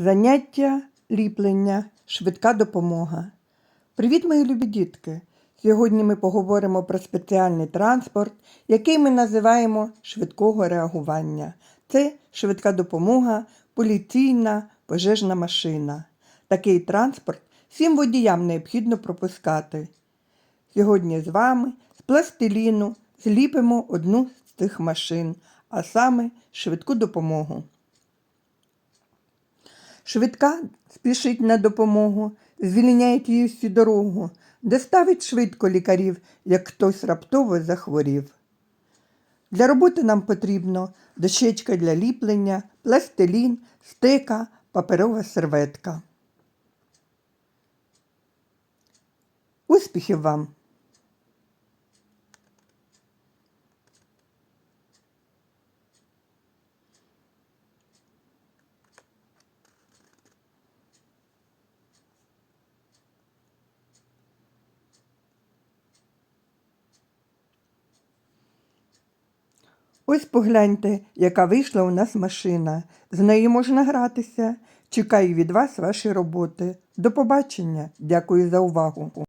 Заняття ліплення, швидка допомога. Привіт, мої любі дітки! Сьогодні ми поговоримо про спеціальний транспорт, який ми називаємо швидкого реагування. Це швидка допомога, поліційна пожежна машина. Такий транспорт всім водіям необхідно пропускати. Сьогодні з вами з пластиліну зліпимо одну з цих машин, а саме швидку допомогу. Швидка спішить на допомогу, звільняє всю дорогу, доставить швидко лікарів, як хтось раптово захворів. Для роботи нам потрібно дощечка для ліплення, пластилін, стека, паперова серветка. Успіхів вам! Ось погляньте, яка вийшла у нас машина. З нею можна гратися. Чекаю від вас ваші роботи. До побачення. Дякую за увагу.